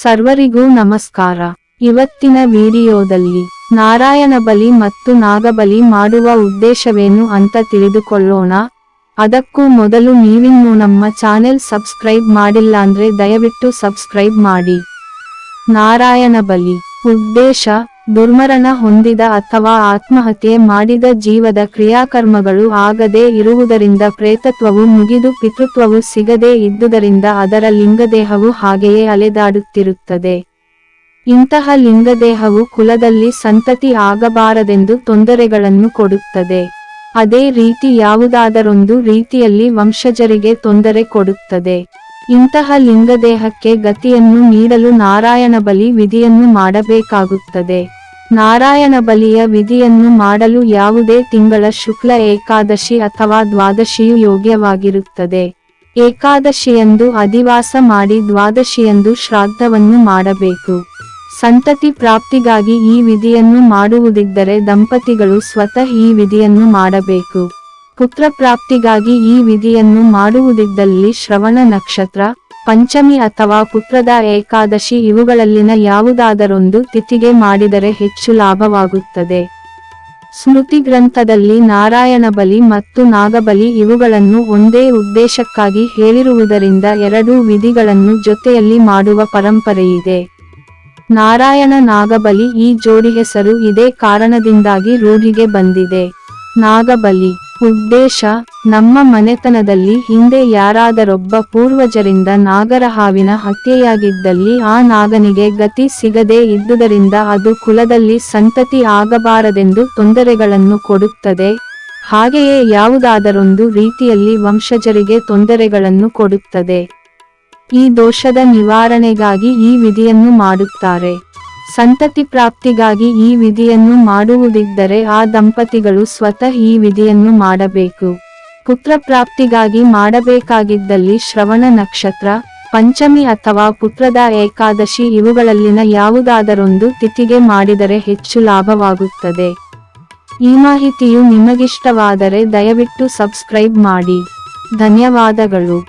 ಸರ್ವರಿಗೂ ನಮಸ್ಕಾರ. ಇವತ್ತಿನ ವಿಡಿಯೋದಲ್ಲಿ ನಾರಾಯಣ ಬಲಿ ಮತ್ತು ನಾಗಬಲಿ ಮಾಡುವ ಉದ್ದೇಶವೇನು ಅಂತ ತಿಳಿದುಕೊಳ್ಳೋಣ. ಅದಕ್ಕೂ ಮೊದಲು ನೀವಿನ್ನೂ ನಮ್ಮ ಚಾನೆಲ್ ಸಬ್ಸ್ಕ್ರೈಬ್ ಮಾಡಿಲ್ಲಾಂದ್ರೆ ದಯವಿಟ್ಟು ಸಬ್ಸ್ಕ್ರೈಬ್ ಮಾಡಿ. ನಾರಾಯಣ ಬಲಿ, ಉದ್ದೇಶ ದುರ್ಮರಣ ಹೊಂದಿದ ಅಥವಾ ಆತ್ಮಹತ್ಯೆ ಮಾಡಿದ ಜೀವದ ಕ್ರಿಯಾಕರ್ಮಗಳು ಆಗದೇ ಇರುವುದರಿಂದ ಪ್ರೇತತ್ವವು ಮುಗಿದು ಪಿತೃತ್ವವು ಸಿಗದೇ ಇದ್ದುದರಿಂದ ಅದರ ಲಿಂಗದೇಹವು ಹಾಗೆಯೇ ಅಲೆದಾಡುತ್ತಿರುತ್ತದೆ. ಇಂತಹ ಲಿಂಗದೇಹವು ಕುಲದಲ್ಲಿ ಸಂತತಿ ಆಗಬಾರದೆಂದು ತೊಂದರೆಗಳನ್ನು ಕೊಡುತ್ತದೆ. ಅದೇ ರೀತಿ ಯಾವುದಾದರೊಂದು ರೀತಿಯಲ್ಲಿ ವಂಶಜರಿಗೆ ತೊಂದರೆ ಕೊಡುತ್ತದೆ. ಇಂತಹ ಲಿಂಗದೇಹಕ್ಕೆ ಗತಿಯನ್ನು ನೀಡಲು ನಾರಾಯಣ ಬಲಿ ವಿಧಿಯನ್ನು ಮಾಡಬೇಕಾಗುತ್ತದೆ. ನಾರಾಯಣ ಬಲಿಯ ವಿಧಿಯನ್ನು ಮಾಡಲು ಯಾವುದೇ ತಿಂಗಳ ಶುಕ್ಲ ಏಕಾದಶಿ ಅಥವಾ ದ್ವಾದಶಿಯು ಯೋಗ್ಯವಾಗಿರುತ್ತದೆ. ಏಕಾದಶಿಯಂದು ಅಧಿವಾಸ ಮಾಡಿ ದ್ವಾದಶಿಯಂದು ಶ್ರಾದ್ದವನ್ನು ಮಾಡಬೇಕು. ಸಂತತಿ ಪ್ರಾಪ್ತಿಗಾಗಿ ಈ ವಿಧಿಯನ್ನು ಮಾಡುವುದಿದ್ದರೆ ದಂಪತಿಗಳು ಸ್ವತಃ ಈ ವಿಧಿಯನ್ನು ಮಾಡಬೇಕು. ಪುತ್ರ ಪ್ರಾಪ್ತಿಗಾಗಿ ಈ ವಿಧಿಯನ್ನು ಮಾಡುವುದಿದ್ದಲ್ಲಿ ಶ್ರವಣ ನಕ್ಷತ್ರ ಪಂಚಮಿ ಅಥವಾ ಪುತ್ರದ ಏಕಾದಶಿ ಇವುಗಳಲ್ಲಿನ ಯಾವುದಾದರೊಂದು ತಿಥಿಗೆ ಮಾಡಿದರೆ ಹೆಚ್ಚು ಲಾಭವಾಗುತ್ತದೆ. ಸ್ಮೃತಿ ಗ್ರಂಥದಲ್ಲಿ ನಾರಾಯಣ ಬಲಿ ಮತ್ತು ನಾಗಬಲಿ ಇವುಗಳನ್ನು ಒಂದೇ ಉದ್ದೇಶಕ್ಕಾಗಿ ಹೇಳಿರುವುದರಿಂದ ಎರಡೂ ವಿಧಿಗಳನ್ನು ಜೊತೆಯಲ್ಲಿ ಮಾಡುವ ಪರಂಪರೆಯಿದೆ. ನಾರಾಯಣ ನಾಗಬಲಿ ಈ ಜೋಡಿ ಹೆಸರು ಇದೇ ಕಾರಣದಿಂದಾಗಿ ರೂಢಿಗೆ ಬಂದಿದೆ. ನಾಗಬಲಿ ಉದ್ದೇಶ, ನಮ್ಮ ಮನೆತನದಲ್ಲಿ ಹಿಂದೆ ಯಾರಾದರೊಬ್ಬ ಪೂರ್ವಜರಿಂದ ನಾಗರ ಹಾವಿನ ಹತ್ಯೆಯಾಗಿದ್ದಲ್ಲಿ ಆ ನಾಗನಿಗೆ ಗತಿ ಸಿಗದೇ ಇದ್ದುದರಿಂದ ಅದು ಕುಲದಲ್ಲಿ ಸಂತತಿ ಆಗಬಾರದೆಂದು ತೊಂದರೆಗಳನ್ನು ಕೊಡುತ್ತದೆ. ಹಾಗೆಯೇ ಯಾವುದಾದರೊಂದು ರೀತಿಯಲ್ಲಿ ವಂಶಜರಿಗೆ ತೊಂದರೆಗಳನ್ನು ಕೊಡುತ್ತದೆ. ಈ ದೋಷದ ನಿವಾರಣೆಗಾಗಿ ಈ ವಿಧಿಯನ್ನು ಮಾಡುತ್ತಾರೆ. ಸಂತತಿ ಪ್ರಾಪ್ತಿಗಾಗಿ ಈ ವಿಧಿಯನ್ನು ಮಾಡುವುದಿದ್ದರೆ ಆ ದಂಪತಿಗಳು ಸ್ವತಃ ಈ ವಿಧಿಯನ್ನು ಮಾಡಬೇಕು. ಪುತ್ರ ಪ್ರಾಪ್ತಿಗಾಗಿ ಮಾಡಬೇಕಾಗಿದ್ದಲ್ಲಿ ಶ್ರವಣ ನಕ್ಷತ್ರ, ಪಂಚಮಿ ಅಥವಾ ಪುತ್ರದ ಏಕಾದಶಿ ಇವುಗಳಲ್ಲಿನ ಯಾವುದಾದರೊಂದು ತಿಥಿಗೆ ಮಾಡಿದರೆ ಹೆಚ್ಚು ಲಾಭವಾಗುತ್ತದೆ. ಈ ಮಾಹಿತಿಯು ನಿಮಗಿಷ್ಟವಾದರೆ ದಯವಿಟ್ಟು ಸಬ್ಸ್ಕ್ರೈಬ್ ಮಾಡಿ. ಧನ್ಯವಾದಗಳು.